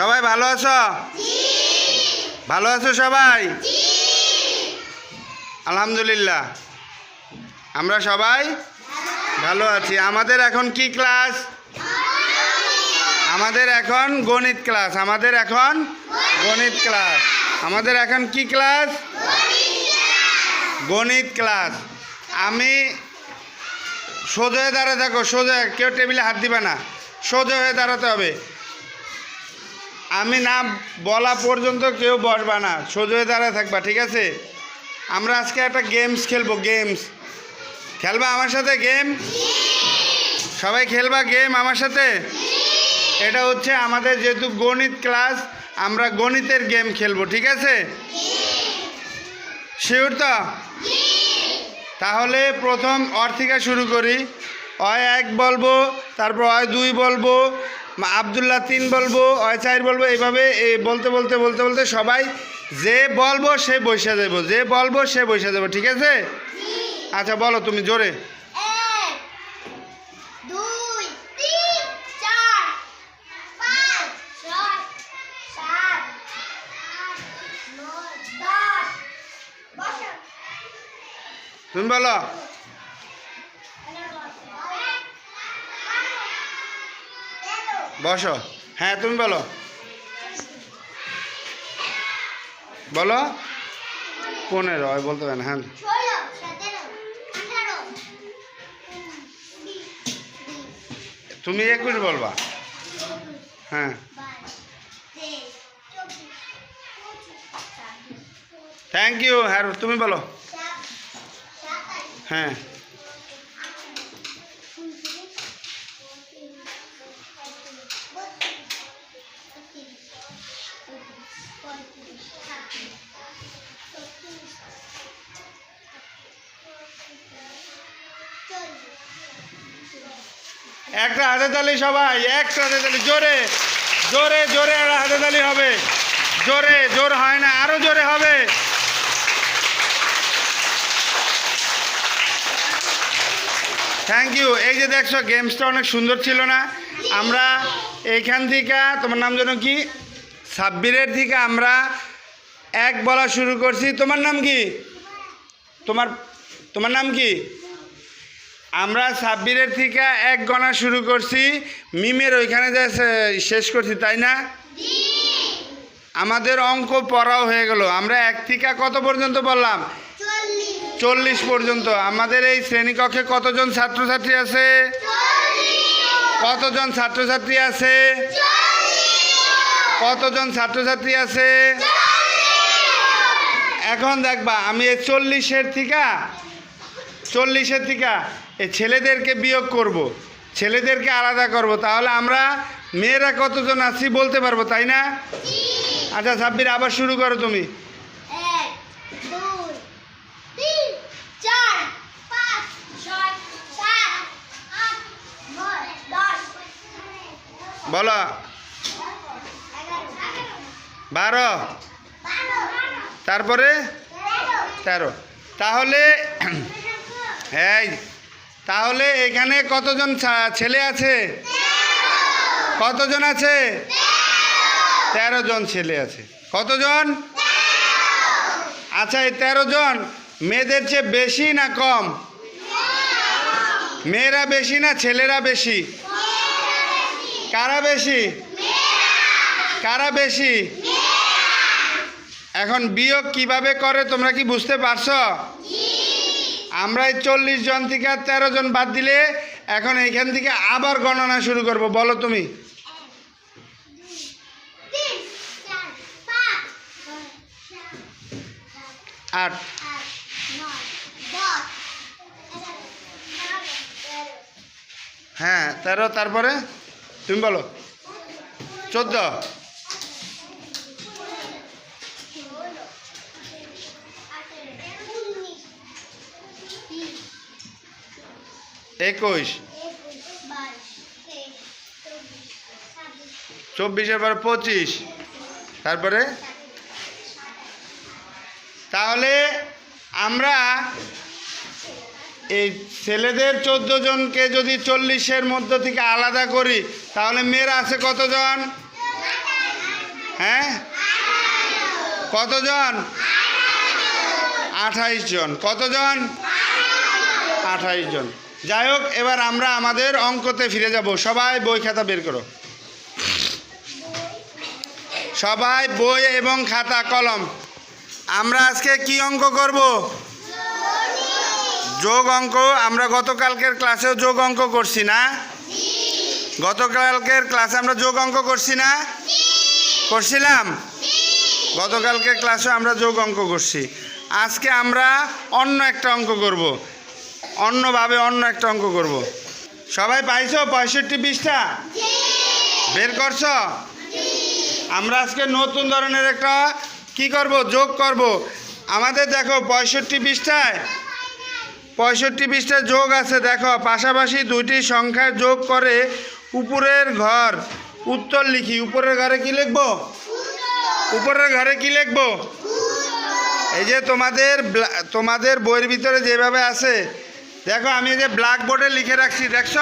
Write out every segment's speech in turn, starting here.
সবাই ভালো আছো? ভালো আছো সবাই? আলহামদুলিল্লাহ। আমরা সবাই ভালো আছি। আমাদের এখন কি ক্লাস? আমাদের এখন গণিত ক্লাস। আমাদের এখন গণিত ক্লাস। আমাদের এখন কি ক্লাস? গণিত ক্লাস। আমি সোজা হয়ে দাঁড়াতে থাকো, সোজা। কেউ টেবিলে হাত দিবে না। সোজা হয়ে দাঁড়াতে হবে। আমি না বলা পর্যন্ত কেউ বসবা না। সোজা দাঁড়ায় থাকবা, ঠিক আছে? আমরা আজকে একটা গেমস খেলব গেমস খেলবা আমার সাথে গেম সবাই খেলবা গেম আমার সাথে? এটা হচ্ছে আমাদের যেহেতু গণিত ক্লাস আমরা গণিতের গেম খেলব, ঠিক আছে? শিওর তো? তাহলে প্রথম অর্থিকা শুরু করি। অয় এক বলব, তারপর অয় দুই বলব আবদুল্লাহ তিন বলব অয় চার বলব এইভাবে এই বলতে বলতে বলতে বলতে সবাই যে বলব সে বসে দেবো যে বলব সে বসে দেবো ঠিক আছে? আচ্ছা বলো তুমি জোরে। তুমি বলো। বসো। হ্যাঁ তুমি বলো। বলো। পনেরো হয় বলতে পারেন হ্যাঁ। তুমি একুশ বলবা। হ্যাঁ। থ্যাংক ইউ হ্যাঁ তুমি বলো। হ্যাঁ। একটা হাতে তালি সবাই, একটা হাতে তালি, জোরে জোরে জোরে একটা হাতে তালি হবে। জোরে, জোর হয় না, আরও জোরে হবে। থ্যাংক ইউ এই যে দেখছ গেমসটা অনেক সুন্দর ছিল না? আমরা এইখান থেকে, তোমার নাম যেন কি? সাব্বিরের থেকে আমরা এক বলা শুরু করছি। তোমার নাম কি? তোমার তোমার নাম কি? আমরা সাব্বিরের থেকে এক গণা শুরু করছি। মিমের ওইখানে যে শেষ করছি, তাই না? আমাদের অঙ্ক পড়াও হয়ে গেল। আমরা এক থেকে কত পর্যন্ত বললাম? চল্লিশ পর্যন্ত। আমাদের এই শ্রেণীকক্ষে কতজন ছাত্রছাত্রী আছে? কতজন ছাত্রছাত্রী আছে? কতজন ছাত্রছাত্রী আছে? এখন দেখবা, আমি এই চল্লিশের থেকে চল্লিশের থেকে এই ছেলেদেরকে বিয়োগ করব। ছেলেদেরকে আলাদা করব তাহলে আমরা মেয়েরা কতজন আছি বলতে পারব তাই না? আচ্ছা সাব্বির আবার শুরু করো তুমি। বলো। বারো। তারপরে? তেরো। তাহলে এই, তাহলে এখানে কতজন ছেলে আছে? কতজন আছে? তেরো জন ছেলে আছে। কতজন? আচ্ছা এই তেরো জন মেয়েদের চেয়ে বেশি না কম? মেয়েরা বেশি না ছেলেরা বেশি? কারা বেশি? কারা বেশি? এখন বিয়োগ কীভাবে করে তোমরা কি বুঝতে পারছ? আমরা এই চল্লিশ জন থেকে তেরো জন বাদ দিলে এখন এইখান থেকে আবার গণনা শুরু করব। বলো তুমি। আট। হ্যাঁ তেরো, তারপরে? তুমি বলো। চোদ্দ ষোলো আঠেরো উনিশ বিশ একুশ। চব্বিশের পর পঁচিশ। তারপরে? তাহলে আমরা এই ছেলেদের চোদ্দ জনকে যদি চল্লিশের মধ্য থেকে আলাদা করি, তাহলে মেয়েরা আছে কতজন? হ্যাঁ? কতজন? আঠাইশ জন। কতজন? আঠাইশ জন। যাই হোক, এবার আমরা আমাদের অঙ্কতে ফিরে যাব। সবাই বই খাতা বের করো। সবাই বই এবং খাতা কলম। আমরা আজকে কি অঙ্ক করব? যোগ অঙ্ক। আমরা গতকালকের ক্লাসেও যোগ অঙ্ক করছি না? গতকালকের ক্লাসে আমরা যোগ অঙ্ক করছি না? করছিলাম? গতকালকের ক্লাসে আমরা যোগ অঙ্ক করছি। আজকে আমরা অন্য একটা অঙ্ক করব। অন্যভাবে অন্য একটা অঙ্ক করব। সবাই পাইছো? পঁয়ষট্টি বিশটা? বের করছ? আমরা আজকে নতুন ধরনের একটা কি করব? যোগ করব। আমাদের দেখো, পঁয়ষট্টি বিশটায় পঁয়ষট্টি বিশটা যোগ আছে, দেখো। পাশাপাশি দুইটি সংখ্যার যোগ করে উপরের ঘর উত্তর লিখি। উপরের ঘরে কি লিখব? উপরের ঘরে কি লিখব? এই যে তোমাদের তোমাদের বইয়ের ভিতরে যেভাবে আছে দেখো আমি এই যে ব্ল্যাক বোর্ডে লিখে রাখছি দেখছ?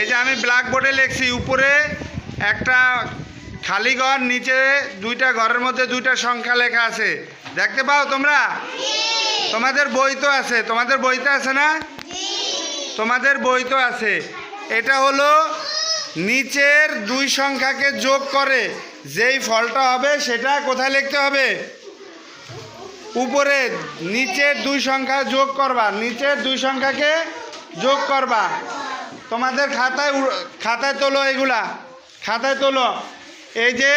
এই যে আমি ব্ল্যাক বোর্ডে লিখছি উপরে একটা খালি ঘর নিচে দুইটা ঘরের মধ্যে দুইটা সংখ্যা লেখা আছে। দেখতে পাও তোমরা? তোমাদের বই তো আছে। তোমাদের বইতে আছে না? তোমাদের বই তো আছে। এটা হলো নিচের দুই সংখ্যাকে যোগ করে। যেই ফলটা হবে সেটা কোথায় লিখতে হবে? উপরে নিচের দুই সংখ্যা যোগ করবা নিচের দুই সংখ্যাকে যোগ করবা। তোমাদের খাতায় খাতায় তোলো এগুলা, খাতায় তোলো। এই যে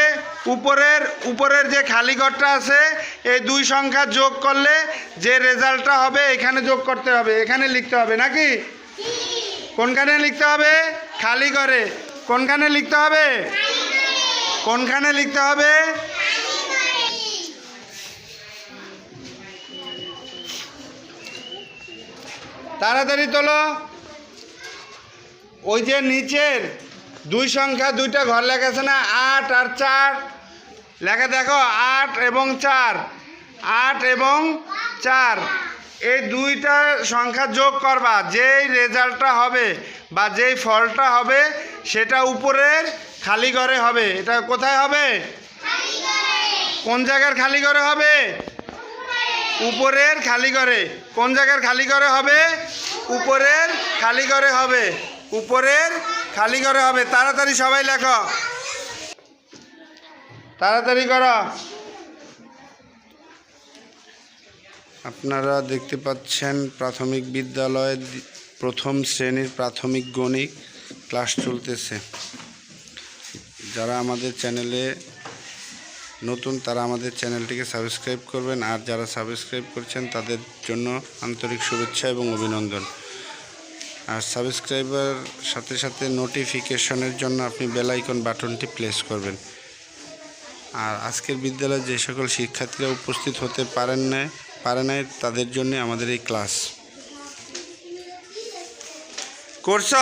উপরের উপরের যে খালি ঘরটা আছে, এই দুই সংখ্যা যোগ করলে যে রেজাল্টটা হবে, এখানে যোগ করতে হবে, এখানে লিখতে হবে, নাকি? কোনখানে লিখতে হবে? খালি ঘরে। কোনখানে লিখতে হবে? কোনখানে লিখতে হবে? তাড়াতাড়ি তোলো। ওই যে নিচের দুই সংখ্যা দুইটা ঘর লেখা আছে না? আট আর চার। লেখা দেখো আট এবং চার। আট এবং চার। এই দুইটা সংখ্যা যোগ করবা। যেই রেজাল্টটা হবে বা যেই ফলটা হবে সেটা উপরের খালি ঘরে হবে। এটা কোথায় হবে? কোন জায়গার খালি ঘরে হবে? উপরের খালি করে কোন জায়গার খালি করে হবে? উপরের খালি করে হবে। উপরের খালি ঘরে হবে। তাড়াতাড়ি সবাই লেখো। তাড়াতাড়ি করো। আপনারা দেখতে পাচ্ছেন প্রাথমিক বিদ্যালয়ের প্রথম শ্রেণির প্রাথমিক গণিত ক্লাস চলতেছে। যারা আমাদের চ্যানেলে নতুন, তারা আমাদের চ্যানেলটিকে সাবস্ক্রাইব করবেন। আর যারা সাবস্ক্রাইব করছেন, তাদের জন্য আন্তরিক শুভেচ্ছা এবং অভিনন্দন। আর সাবস্ক্রাইবার সাথে সাথে নোটিফিকেশনের জন্য আপনি বেল আইকন বাটনটি প্লেস করবেন। আর আজকের বিদ্যালয়ে যে সকল শিক্ষার্থীরা উপস্থিত হতে পারেন না পারে নাই, তাদের জন্য আমাদের এই ক্লাস। করছ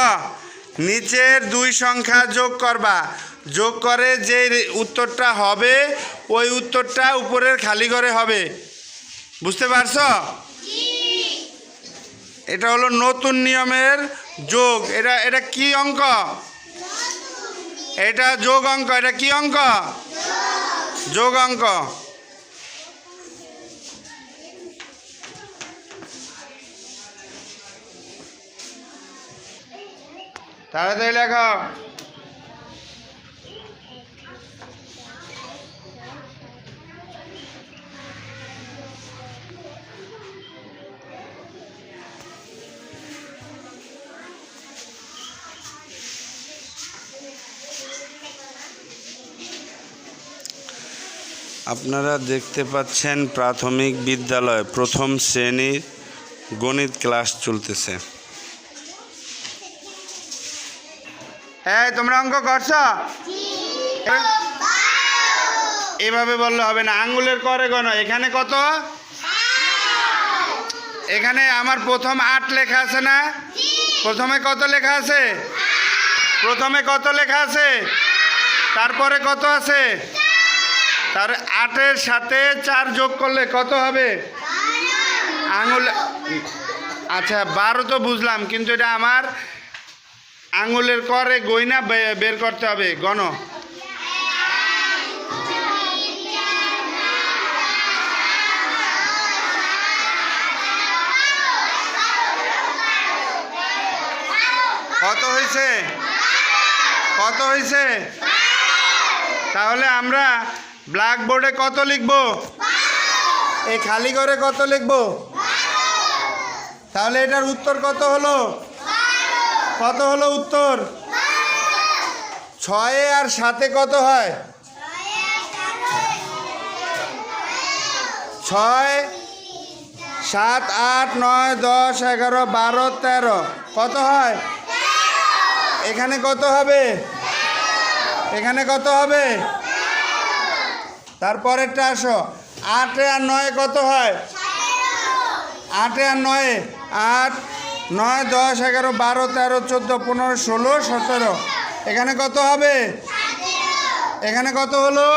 নিচের দুই সংখ্যা যোগ করবা। যোগ করে যে উত্তরটা হবে ওই উত্তরটা উপরের খালি ঘরে হবে। বুঝতে পারছ? এটা হলো নতুন নিয়মের যোগ। এটা এটা কি অঙ্ক? এটা যোগ অঙ্ক। এটা কি অঙ্ক? যোগ অঙ্ক। তাড়াতাড়ি লেখো। আপনারা দেখতে পাচ্ছেন প্রাথমিক বিদ্যালয়, প্রথম শ্রেণির গণিত ক্লাস চলতেছে। হ্যাঁ তোমরা অঙ্ক করছ? এভাবে বললে হবে না। আঙ্গুলের করে গণ এখানে কত? এখানে আমার প্রথম আট লেখা আছে না? প্রথমে কত লেখা আছে? প্রথমে কত লেখা আছে? তারপরে কত আছে? তার আটের সাথে চার যোগ করলে কত হবে? আঙুল আচ্ছা বারো তো বুঝলাম, কিন্তু এটা আমার আঙুলের করে গয়না বের করতে হবে। গণ। কত হয়েছে? কত হয়েছে? তাহলে আমরা ব্ল্যাকবোর্ডে কত লিখব? এই খালি করে কত লিখব? তাহলে এটার উত্তর কত হলো? কত হলো উত্তর? ছয়ে আর সাতে কত হয়? ছয় সাত আট নয় দশ এগারো বারো তেরো। কত হয়? এখানে কত হবে? এখানে কত হবে? তারপরেরটা আসো। আটে আর নয় কত হয়? আটে আর নয়ে? আট, নয়, দশ, এগারো, বারো, তেরো, চোদ্দ, পনেরো, ষোলো, সতেরো। এখানে কত হবে? এখানে কত হলো?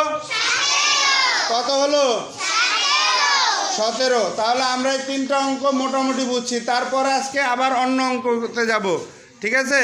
কত হলো? সতেরো। তাহলে আমরা এই তিনটা অঙ্ক মোটামুটি বুঝছি। তারপরে আজকে আবার অন্য অঙ্ক করতে যাব। ঠিক আছে?